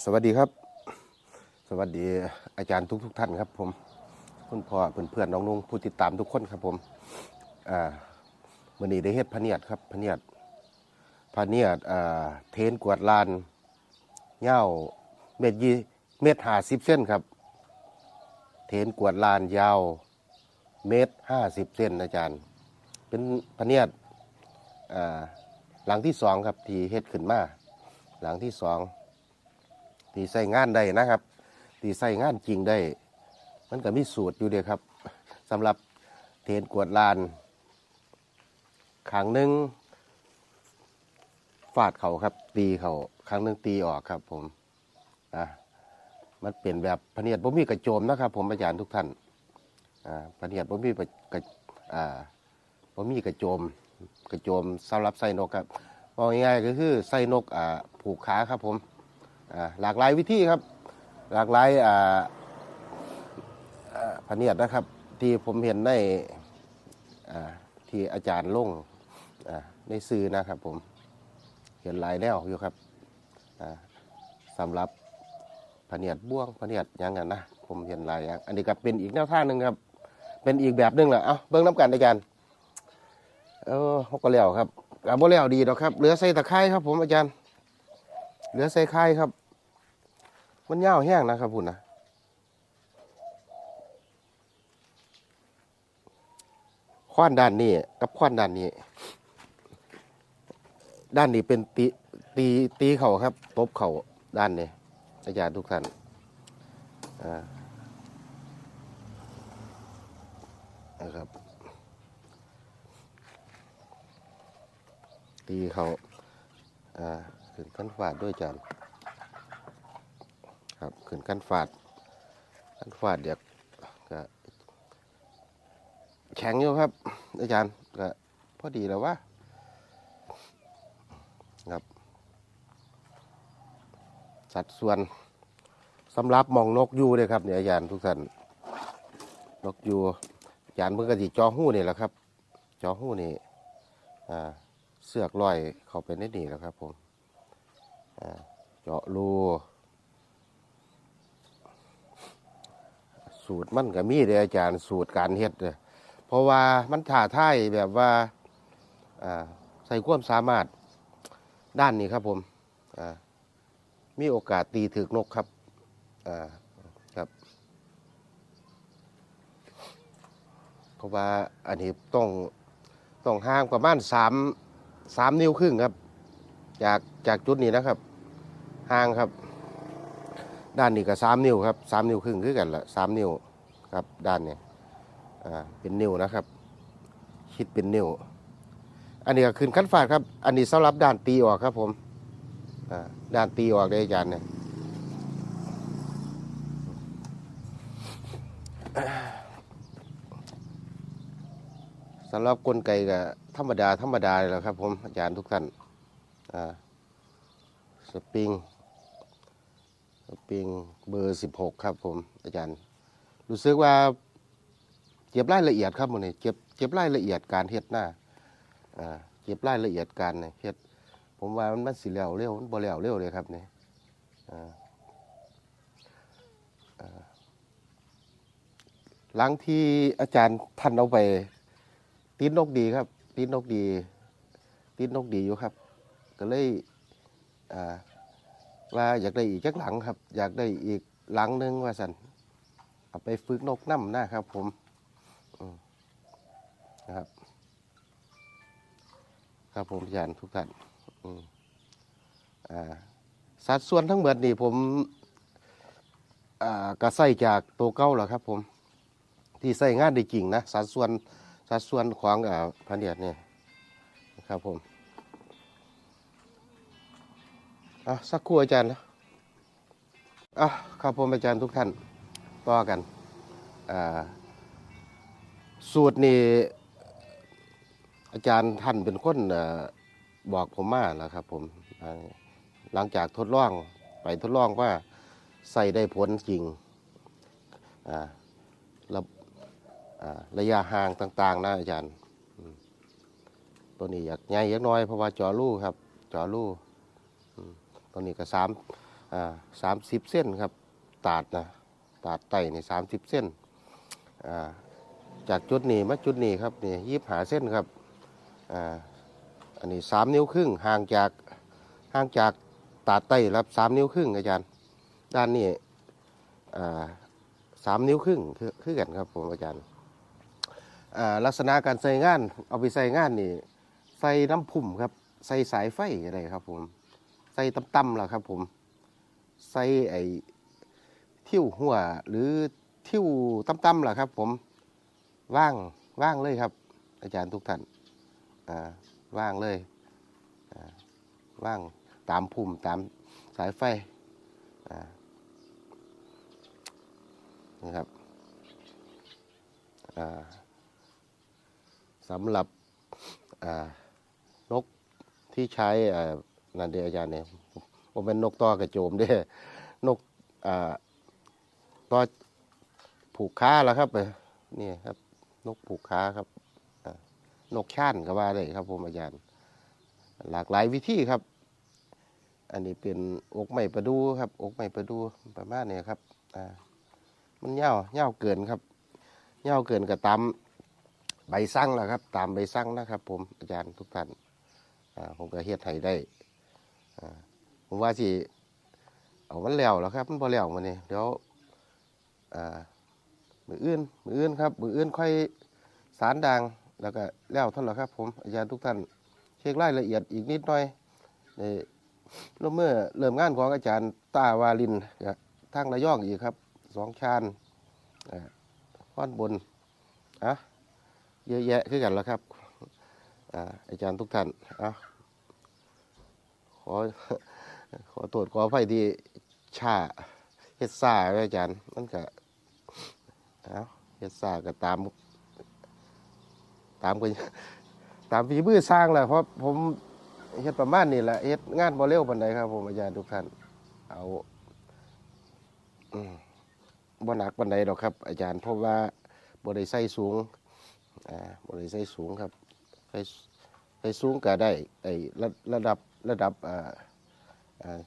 สวัสดีครับ สวัสดีอาจารย์ทุกทุกๆท่านครับ ผมคุณพ่อเพื่อนเพื่อนๆน้องนุ่งผู้ติดตามทุกคนครับ ผมอ่าวันนี้ได้เฮ็ดพเนียดครับพเนียดพเนียดอ่าเทนกวดลานเง่าวเม็ดยี่เม็ดห้าสิบเส้นครับ เทนกวดลานยาวเมตรห้าสิบเส้นอาจารย์ เป็นพเนียดอ่าหลังที่สองครับที่เฮ็ดขึ้นมาหลังที่สอง ที่ใส่งานได้นะครับที่ใส่งานจริงได้ มันก็มีสูตรอยู่เดียครับสำหรับเทนกวดลานครั้งหนึ่งฟาดเขาครับ ตีเขาครั้งหนึ่งตีออกครับ ผมอะมันเปลี่ยนแบบพเนียดบ่มีกระโจมนะครับ ผมอาจารย์ทุกท่านอ่าพเนียดบ่มีกระอ่าบ่มีกระโจมกระโจมสำหรับใส่นกครับบอกง่ายๆก็คือใส่นกอ่าผูกขาครับผม หลากหลายวิธีครับ หลากหลายอ่าอ่าพเนียดนะครับ ที่ผมเห็นในที่อาจารย์ลงในสื่อนะครับผมเห็นหลายแนวอยู่ครับสำหรับพเนียดบ่วงพเนียดยังกันนะผมเห็นหลายอย่างอันนี้ก็เป็นอีกแนวทางหนึ่งครับ เป็นอีกแบบหนึ่งแหละเอ้าเบิ้งน้ำกันอาจารย์เออเขาก็แล้วครับกับบ่แล้วดีดอกครับ เหลือใส่ตะไคร้ครับผมอาจารย์ เหลือใส่ไข่ครับ มันยาวแห้งนะครับพุ่นนะคว้านด้านนี้กับคว้านด้านนี้ ด้านนี้เป็นตีตีตีเข่าครับตบเข่าด้านนี้อาจารย์ทุกท่านนะครับ ตีเขาอ่าขึ้นกันฝาดด้วยจาน ครับขึ้นกันฝาดกันฝาดเดี๋ยวก็แข็งอยู่ครับ อาจารย์ก็พอดีแล้ววะครับ สัดส่วนสำหรับมองนกยูเลยครับเนี่ยอาจารย์ทุกท่านนกยูอาจารย์เพิ่งกระดิจอหู้นี่แหละครับ จอหู้นี่เสือกลอยเข้าไปในนี่แล้วครับผมเจาะรู สูตรมันก็มีเด้อาจารย์สูตรการเฮ็ดเด้เพราะว่ามันถ่าท่ายแบบว่าใส่ความสามารถด้านนี้ครับผมมีโอกาสตีถึกนกครับครับ เพราะว่าอันนี้ต้องต้องห่างประมาณสามสามนิ้วครึ่งครับ จากจากจุดนี้นะครับ ห่างครับ ด้านนี้ก็สามนิ้วครับสามนิ้วครึ่งคือกันละสามนิ้วครับด้านนี้อ่าเป็นนิ้วนะครับ คิดเป็นนิ้ว อันนี้ก็ขึ้นขั้นฟาดครับ อันนี้สำหรับด้านตีออกครับผมอ่าด้านตีออกได้อาจารย์เนี่ยสำหรับกลไกก็ธรรมดาธรรมดาเลยละครับผมอาจารย์ทุกท่านอ่าสปริง ปิงเบอร์สิบหกครับผมอาจารย์ รู้สึกว่าเก็บรายละเอียดครับมันนี่เก็บเก็บรายละเอียดการเฮ็ดหน้าอ่าเก็บรายละเอียดการเนี่ยเฮ็ดผมว่ามันมันสิแล้วเร็วมันบ่แล้วเร็วเลยครับเนี่ยอ่าอ่าหลังที่อาจารย์ท่านเอาไป ตีนนกดีครับ ตีนนกดี ตีนนกดีอยู่ครับ ก็เลยอ่า ว่าอยากได้อีกจักหลังครับ อยากได้อีกหลังหนึงว่าสันเอาไปฝึกนกน้ำนะครับ ผมนะครับ ครับผมอาจารย์ทุกท่านอ่าสัดส่วนทั้งหมดนี่ผมอ่ากระใส่จากตัวเก้าแล้วครับ ผม ที่ใส่งานได้จริงนะสัดส่วนสัดส่วนของอ่าพะเนียดเนี่ยครับผม อะสักครู่อาจารย์นะอะครับผมอาจารย์ทุกท่านต่อกันอ่าสูตรนี่อาจารย์ท่านเป็นคนอบอกผมมาแล้วครับผมหลังจากทดลองไปทดลองว่าใส่ได้ผลจริงอ่าแล้วอ่าระยะห่างต่างๆนะอาจารย์ ตัวนี้อยากใหญ่อยากน้อยเพราะว่าจอรูครับ จอรูอืม ตัวนี้ก็สามอ่าสามสิบเส้นครับตาดนะตาดไตนี่สามสิบเส้นอ่าจากจุดนี้มาจุดนี้ครับนี่ยี่หาเส้นครับอ่าอันนี้สามนิ้วครึ่งห่างจากห่างจากตาดไตครับสามนิ้วครึ่งอาจารย์ด้านนี้อ่สามนิ้วครึ่งคือคือกันครับผมอาจารย์ลักษณะการใส่งาน เอาไปใส่งานนี่ใส่น้ำพุ่มครับ ใส่สายไฟอะไรครับผม ใส่ต่ำๆล่ะครับ ผม ใส่ไอ้ทิ่วหัว หรือทิ่วต่ำๆล่ะครับ ผมว่างว่างเลยครับ อาจารย์ทุกท่านอ่าว่างเลยอ่าว่างตามพุ่มตามสายไฟอ่านะครับอ่าสำหรับอ่านกที่ใช้อ่า นันเดียอาจารย์เนี่ยผมเป็นนกต่อกระโจมเด้นกอ่าต่อผูกค้าแล้วครับเนี่ครับ นกผูกค้าครับนกช่านก็ว่าเลยครับ ผมอาจารย์ หลากหลายวิธีครับ อันนี้เป็นอกไม้ประดูครับ อกไม้ประดูประมาณนี้ครับอ่ามันเหี่ยเหี่ยวเกินครับเหี่ยวเกินก็ตามใบสั่งแหละครับ ตามใบสั่งนะครับ ผมอาจารย์ทุกท่านผมก็เฮ็ดให้ได้ ผมว่าสิเอามันแล้วแล้วครับ มันพอแล้วมันนี่เดี๋ยวอ่ามืออื่นมืออื่นครับมืออื่นค่อยสารดังแล้วก็แล้วเท่านั้นแหละครับ ผมอาจารย์ทุกท่านเช็ครายละเอียดอีกนิดหน่อยในร่วเมื่อเริ่มงานของอาจารย์ตาวาลินกับทางระยองอีกครับสองชานข้อนบนอะเยอะแยะขึ้นกันแล้วครับอาจารย์ทุกท่านอะ ขอ ขอตรวจขอไฟที่ชาเฮ็ดซ่าไว้อาจารย์มันก็เอาเฮ็ดซ่าก็ตาม ตามกันตามฝีมือสร้างแหละเพราะผมเฮ็ดประมาณนี้แหละเฮ็ดงานบ่เร็วปานใดครับ ผมอาจารย์ทุกท่านเอาบ่หนักปานใดดอกครับ อาจารย์เพราะว่าบ่ได้ใส่สูงอ่าบ่ได้ใส่สูงครับใส่ ใส่สูงก็ได้ไอ้ระระดับระดับอ่าอ่า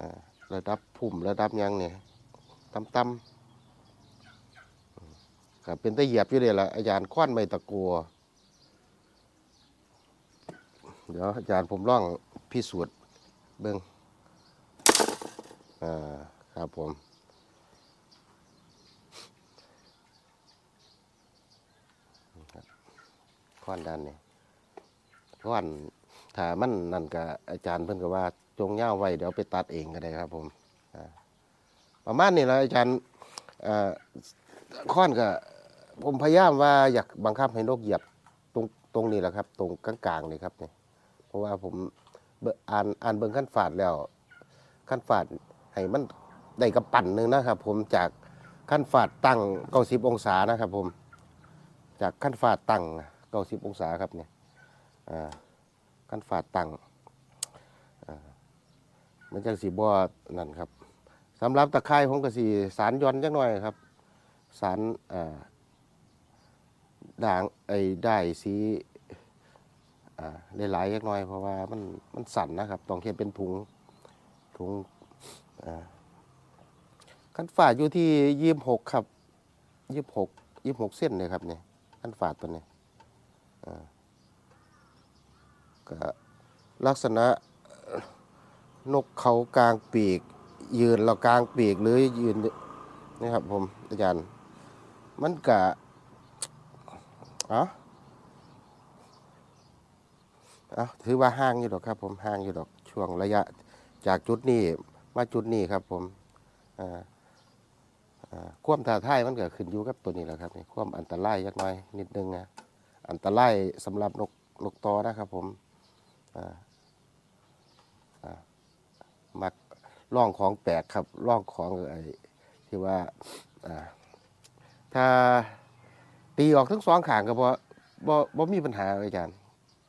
อ่าระดับพุ่มระดับยังเนี่ยต่ำๆครับเป็นตะเหยียบอยู่เลยล่ะอาจารย์ควันไม่ตะกัวเดี๋ยวอาจารย์ผมล่องพิสูจน์เบิ้งอ่าครับผมครับ ควันด้านนี้ควันถ้ามันนั่นก็อาจารย์เพิ่นก็ว่า จงย่าไว้เดี๋ยวไปตัดเองก็ได้ครับ ผมอ่าประมาณนี้แหละอาจารย์อ่าค่อนก็ผมพยายามว่าอยากบังคับให้นกเหยียบตรงตรงนี้แหละครับ ตรงกลางๆนี่ครับเนี่ยเพราะว่าผมอ่านอ่านเบิ่งขั้นฝาดแล้วขั้นฝาดให้มันได้กระปั่นหนึ่งนะครับ ผมจากขั้นฝาดตั้งเก้าสิบองศานะครับ ผม จากขั้นฝาดตั้ง ก้าสิบองศาครับเนี่ยอ่ากันฝาดตังอ่ามันจังสีบ่นั่นครับสำหรับตะไคร้ผมก็สีสารย้อนจังหน่อยครับ สารอ่าด่างไอ้ได้สีอ่าหลายๆเล็กน้อย เพราะว่ามันมันสั่นนะครับต้องเขียนเป็นถุงถุงอ่าขั้นฝาดอยู่ที่ยี่สิบหกครับยี่สิบหกยี่สิบหกเส้นเลยครับเนี่ยขั้นฝาดตัวนี้อ่า ก็ลักษณะนกเขากลางปีก ยืนเรากลางปีกหรือยืนนี่ครับผมอาจารย์ มันกะอ๋อเอาถือว่าห่างอยู่ดอกครับผมห่างอยู่ดอกช่วงระยะจากจุดนี้มาจุดนี้ครับผมอ่าอ่าควมท้าทายมันก็ขึ้นอยู่กับตัวนี้แหละครับนี่ควมอันตรายยักหน้อยนิดนึงนะ อันตรายสำหรับนกนกตอนะครับผมอ่าอ่ามักล่องของแปลกครับล่องของไอ้ที่ว่าถ้าตีออกทั้งสองขางก็บ่บ่บ่มีปัญหาอาจารย์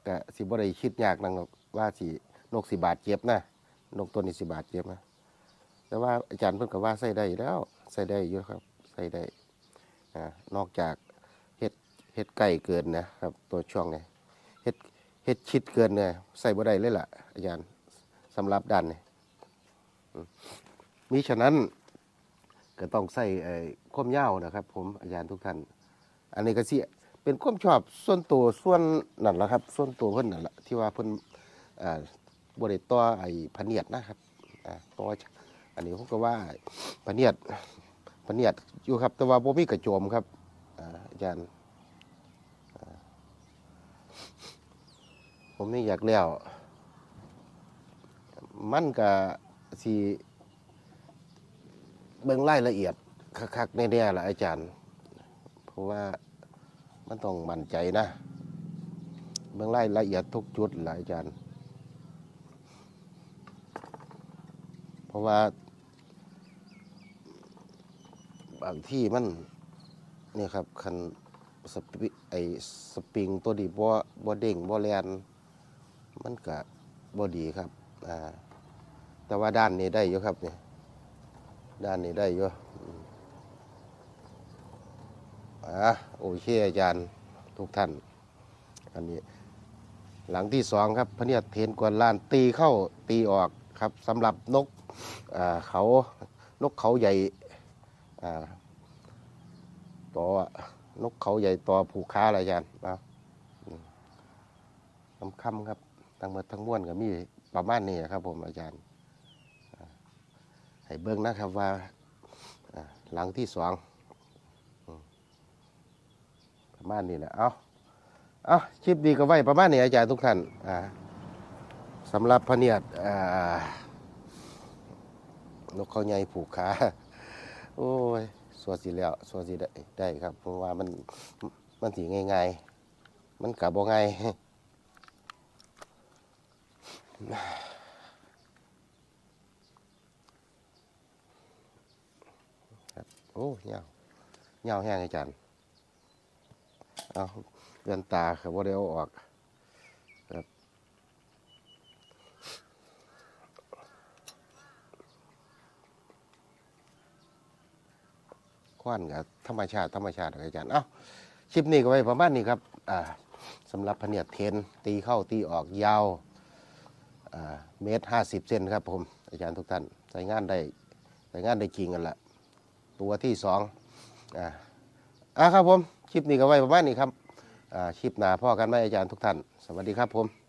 แต่สิบ่ได้คิดยากนักหรอกว่าสินกสิบาดเจ็บนะนกตัวนี้สิบาดเจ็บนะแต่ว่าอาจารย์เพิ่นก็ว่าใส่ได้แล้วใส่ได้อยู่ครับใส่ได้อนอกจาก เฮ็ดไก่เกินนะครับ ตัวช่วงเนี้เฮ็ดเฮ็ดชิดเกินเนี่ยใส่บ่ได้เลยล่ะ อาจารย์สำหรับด้านนี้อืมมิฉะนั้นก็ต้องใส่ไอ้ความยาวนะครับ ผมอาจารย์ทุกท่าน อันนี้ก็สิเป็นความชอบส่วนตัวส่วนนั่นแหละครับ ส่วนตัวเพิ่นนั่นแหละที่ว่าเพิ่นอ่าบ่ได้ต่อไอ้พะเนียดนะครับอ่าต่ออันนี้ผมก็ว่าพะเนียดพะเนียดอยู่ครับ แต่ว่าบ่มีกระโจมครับอ่าอาจารย์อ่า ผมนี่อยากแล้ว มันก็สิเบิ่งรายละเอียดคักๆแน่ๆล่ะอาจารย์ เพราะว่ามันต้องมั่นใจนะ เบื้องรายละเอียดทุกจุดลายอาจารย์ เพราะว่า บางที่มันเนี่ยครับคันสปไอสปริงตัวดีบ่บ่เด้งบ่แลน มันก็บ่ดีครับอ่าแต่ว่าด้านนี้ได้อยู่ครับเนี่ยด้านนี้ได้อยู่อะโอเคอาจารย์ทุกท่าน อันนี้ หลังที่สองครับพระเนียดเทนกวนลานตีเข้าตีออกครับสำหรับนกอ่าเขานกเขาใหญ่อ่าต่อนกเขาใหญ่ต่อผูกค้าอะไรอาจารย์เอาอืมคำคำครับ ทั้งหมดทั้งมวลก็มีประมาณนี้ครับ ผมอาจารย์ให้เบิ้งนะครับว่าหลังที่สองประมาณนี้แหละเอาเอาคลิปดีก็ไว้ประมาณนี้อาจารย์ทุกท่านสำหรับพเนียดนกเขาใหญ่ผูกขาโอ้ยสวดสิแล้วสวดสิได้ได้ครับ เพราะว่ามันมันสีง่ายๆ มันกับบ่ง่าย โอ้เงาเงาแห้งอาจารย์เอาเรือนตาครับว่าได้เอาออกครับควันกับธรรมชาติ ธรรมชาติอาจารย์ เอาคลิปนี้ก็ไว้ประมาณนี้ครับ อ่าสำหรับพเนียดเทน ตีเข้าตีออกยาว เมตรห้าสิบเซนครับผมอาจารย์ทุกท่านใส่งานได้ใส่งานได้จริงกันละตัวที่สองอ่าอะครับผมคลิปนี้ก็ไว้ประมาณนี้ครับอ่าคลิปหน้าพ่อกันไหมอาจารย์ทุกท่าน สวัสดีครับผม